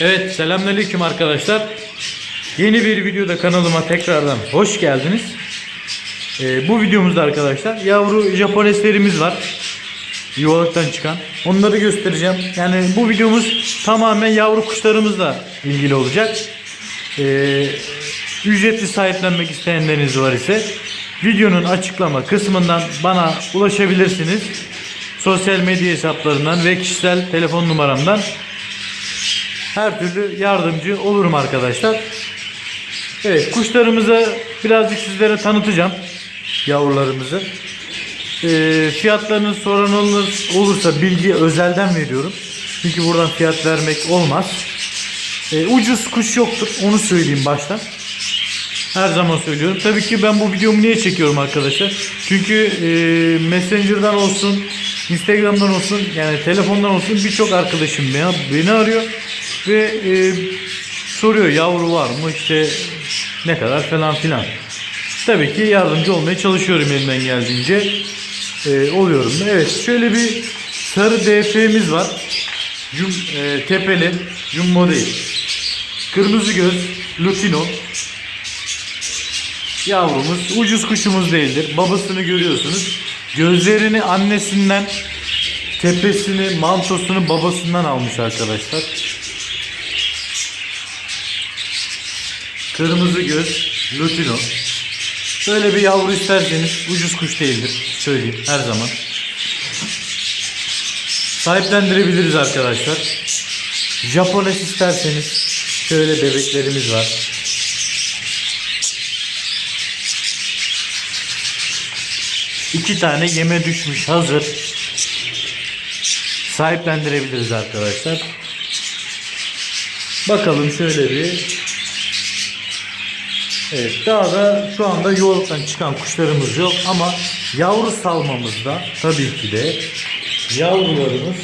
Evet selamünaleyküm arkadaşlar. Yeni bir videoda kanalıma tekrardan hoş geldiniz. Ee, bu videomuzda arkadaşlar yavru Japoneslerimiz var. Yuvalıktan çıkan. Onları göstereceğim. Yani bu videomuz tamamen yavru kuşlarımızla ilgili olacak. Ee, ücretli sahiplenmek isteyenleriniz var ise videonun açıklama kısmından bana ulaşabilirsiniz. Sosyal medya hesaplarından ve kişisel telefon numaramdan her türlü yardımcı olurum arkadaşlar. Evet kuşlarımızı birazcık sizlere tanıtacağım. Yavrularımızı. Ee, fiyatlarını soran olur- olursa bilgi özelden veriyorum. Çünkü buradan fiyat vermek olmaz. Ee, ucuz kuş yoktur. Onu söyleyeyim baştan. Her zaman söylüyorum. Tabii ki ben bu videomu niye çekiyorum arkadaşlar? Çünkü e, Messenger'dan olsun, Instagram'dan olsun, yani telefondan olsun birçok arkadaşım beni arıyor ve e, soruyor yavru var mı işte ne kadar falan filan. Tabii ki yardımcı olmaya çalışıyorum elimden geldiğince. E, oluyorum. Evet şöyle bir sarı DF'miz var. Cum, e, tepeli, jumbo değil. Kırmızı göz, lutino. Yavrumuz ucuz kuşumuz değildir. Babasını görüyorsunuz. Gözlerini annesinden, tepesini, mantosunu babasından almış arkadaşlar. Kırmızı göz, lutino. Böyle bir yavru isterseniz ucuz kuş değildir. Söyleyeyim her zaman. Sahiplendirebiliriz arkadaşlar. Japones isterseniz şöyle bebeklerimiz var. İki tane yeme düşmüş hazır. Sahiplendirebiliriz arkadaşlar. Bakalım şöyle bir. Evet daha da şu anda yoğurttan çıkan kuşlarımız yok ama yavru salmamızda tabii ki de yavrularımız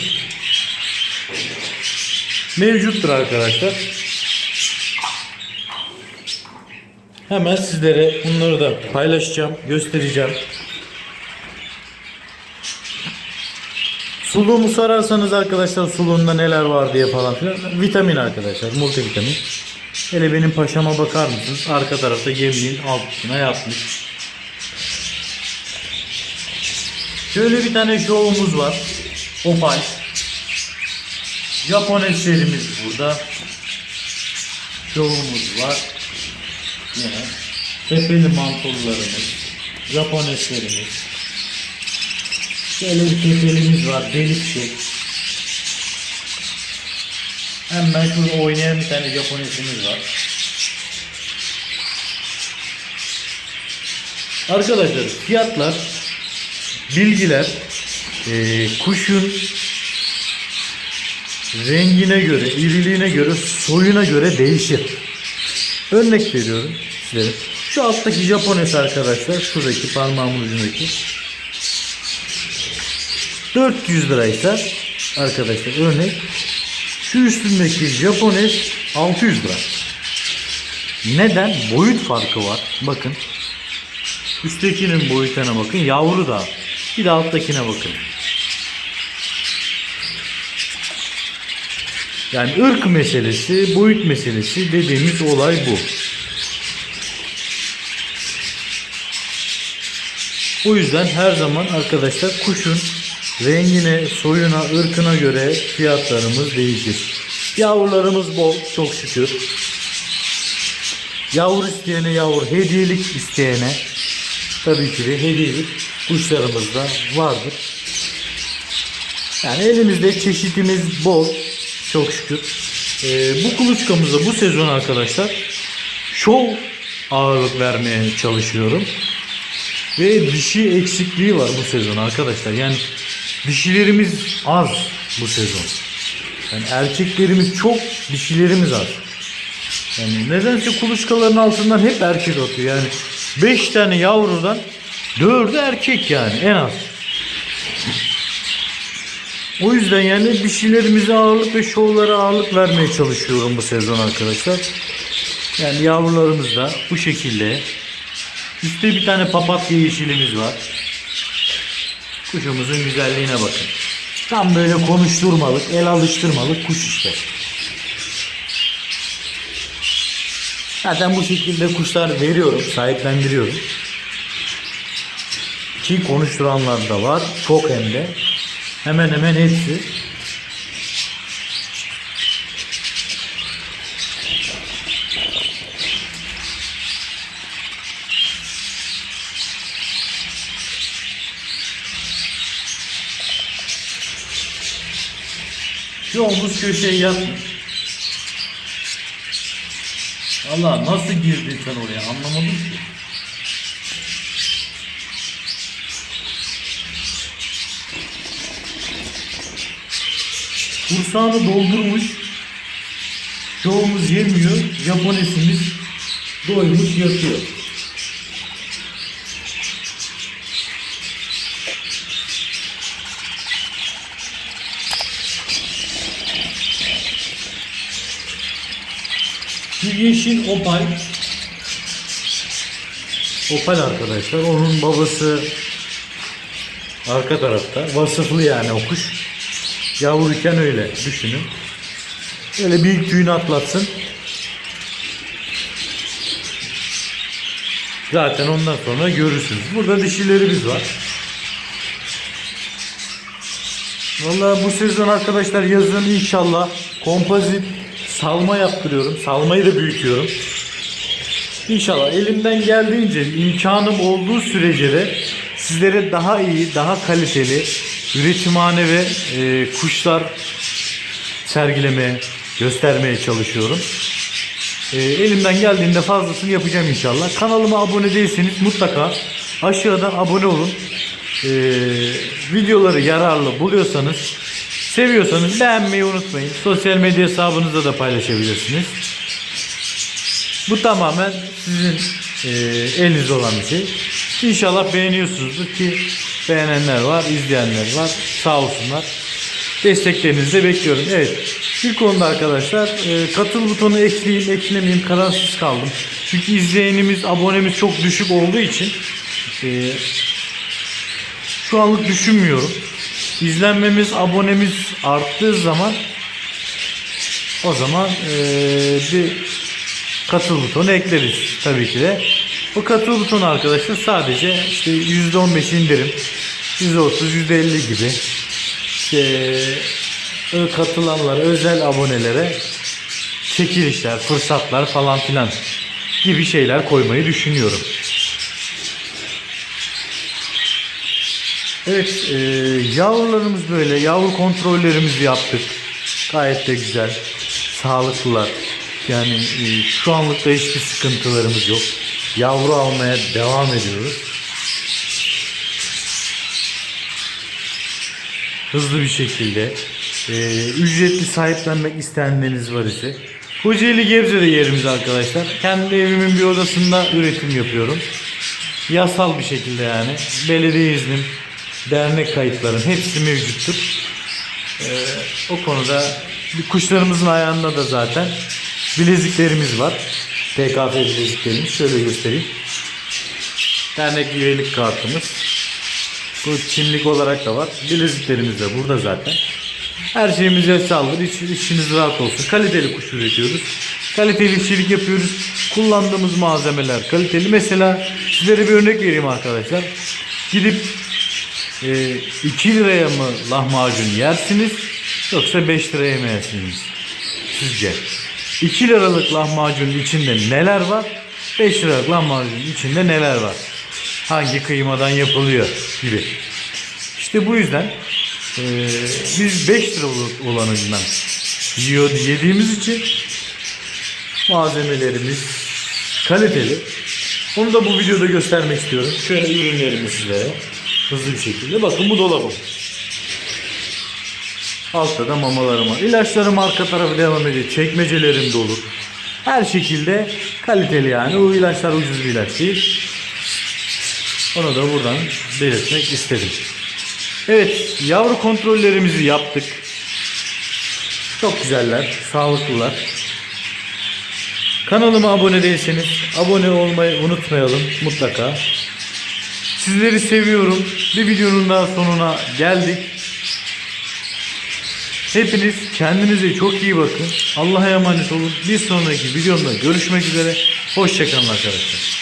mevcuttur arkadaşlar. Hemen sizlere bunları da paylaşacağım, göstereceğim. Suluğumu sorarsanız arkadaşlar suluğunda neler var diye falan filan. Vitamin arkadaşlar, multivitamin. Hele benim paşama bakar mısınız? Arka tarafta yemliğin altına yatmış. Şöyle bir tane şovumuz var. Opal. Japoneslerimiz burada. Şovumuz var. Yine tepeli mantollarımız. Japoneslerimiz. Şöyle bir tepelimiz var. Delik şey. Hemen şurada oynayan bir tane Japonesimiz var. Arkadaşlar fiyatlar, bilgiler, eee, kuşun rengine göre, iriliğine göre, soyuna göre değişir. Örnek veriyorum size. Şu alttaki Japones arkadaşlar, şuradaki parmağımın ucundaki 400 liraysa arkadaşlar örnek şu üstündeki Japones 600 lira. Neden? Boyut farkı var. Bakın. Üsttekinin boyutuna bakın. Yavru da. Bir de alttakine bakın. Yani ırk meselesi, boyut meselesi dediğimiz olay bu. O yüzden her zaman arkadaşlar kuşun rengine, soyuna, ırkına göre fiyatlarımız değişir. Yavrularımız bol çok şükür. Yavru isteyene yavru, hediyelik isteyene tabii ki de hediyelik kuşlarımız da vardır. Yani elimizde çeşitimiz bol çok şükür. Ee, bu kuluçkamıza bu sezon arkadaşlar şov ağırlık vermeye çalışıyorum. Ve dişi eksikliği var bu sezon arkadaşlar. Yani dişilerimiz az bu sezon. Yani erkeklerimiz çok, dişilerimiz az. Yani nedense kuluçkaların altından hep erkek atıyor. Yani 5 tane yavrudan 4'ü erkek yani en az. O yüzden yani dişilerimize ağırlık ve şovlara ağırlık vermeye çalışıyorum bu sezon arkadaşlar. Yani yavrularımız da bu şekilde Üstte bir tane papatya yeşilimiz var. Kuşumuzun güzelliğine bakın. Tam böyle konuşturmalık, el alıştırmalık kuş işte. Zaten bu şekilde kuşlar veriyorum, sahiplendiriyorum. Ki konuşturanlar da var. Çok hem de. Hemen hemen hepsi Şu omuz köşeye yatmış. Allah nasıl girdin sen oraya anlamadım ki. Kursağını doldurmuş. Çoğumuz yemiyor. Japonesimiz doymuş yatıyor. Şu yeşil opal. Opal arkadaşlar. Onun babası arka tarafta. Vasıflı yani o kuş. Yavruyken öyle düşünün. Öyle bir tüyünü atlatsın. Zaten ondan sonra görürsünüz. Burada dişilerimiz var. Vallahi bu sezon arkadaşlar yazın inşallah kompozit salma yaptırıyorum. Salmayı da büyütüyorum. İnşallah elimden geldiğince imkanım olduğu sürece de sizlere daha iyi, daha kaliteli üretimhane ve e, kuşlar sergilemeye, göstermeye çalışıyorum. E, elimden geldiğinde fazlasını yapacağım inşallah. Kanalıma abone değilseniz mutlaka aşağıdan abone olun. E, videoları yararlı buluyorsanız, seviyorsanız beğenmeyi unutmayın. Sosyal medya hesabınızda da paylaşabilirsiniz. Bu tamamen sizin e, elinizde olan bir şey. İnşallah beğeniyorsunuzdur ki beğenenler var, izleyenler var. Sağ olsunlar. Desteklerinizi de bekliyorum. Evet. Bir konuda arkadaşlar e, katıl butonu ekleyeyim, eklemeyeyim kararsız kaldım. Çünkü izleyenimiz, abonemiz çok düşük olduğu için e, şu anlık düşünmüyorum. İzlenmemiz, abonemiz arttığı zaman o zaman e, bir katıl butonu ekleriz tabii ki de. Bu katıl butonu arkadaşlar sadece işte %15 indirim, %30, %50 gibi işte ö- katılanlara, özel abonelere çekilişler, fırsatlar falan filan gibi şeyler koymayı düşünüyorum. Evet, e, yavrularımız böyle. Yavru kontrollerimizi yaptık. Gayet de güzel. Sağlıklılar. Yani e, şu anlıkta hiçbir sıkıntılarımız yok. Yavru almaya devam ediyoruz. Hızlı bir şekilde. E, ücretli sahiplenmek isteyenleriniz var ise. Kocaeli Gebze'de yerimiz arkadaşlar. Kendi evimin bir odasında üretim yapıyorum. Yasal bir şekilde yani. Belediye iznim, dernek kayıtlarım hepsi mevcuttur. Ee, o konuda kuşlarımızın ayağında da zaten bileziklerimiz var. TKF bileziklerimiz. Şöyle göstereyim. Dernek üyelik kartımız. Bu kimlik olarak da var. Bileziklerimiz de burada zaten. Her şeyimiz yasaldır. İç, içiniz rahat olsun. Kaliteli kuş üretiyoruz. Kaliteli işçilik yapıyoruz. Kullandığımız malzemeler kaliteli. Mesela sizlere bir örnek vereyim arkadaşlar. Gidip e, 2 liraya mı lahmacun yersiniz yoksa 5 liraya mı yersiniz? Sizce? 2 liralık lahmacunun içinde neler var? 5 liralık lahmacunun içinde neler var? Hangi kıymadan yapılıyor gibi. İşte bu yüzden e, biz 5 lira olanından yiyor yediğimiz için malzemelerimiz kaliteli. Onu da bu videoda göstermek istiyorum. Şöyle ürünlerimi sizlere hızlı bir şekilde. Bakın bu dolabım. Altta da mamalarım var. İlaçlarım arka tarafı devam ediyor. Çekmecelerim dolu. Her şekilde kaliteli yani. O ilaçlar ucuz bir ilaç değil. Onu da buradan belirtmek istedim. Evet, yavru kontrollerimizi yaptık. Çok güzeller, sağlıklılar. Kanalıma abone değilseniz abone olmayı unutmayalım mutlaka. Sizleri seviyorum. Bir videonun daha sonuna geldik. Hepiniz Kendinize çok iyi bakın. Allah'a emanet olun. Bir sonraki videomda görüşmek üzere. Hoşçakalın arkadaşlar.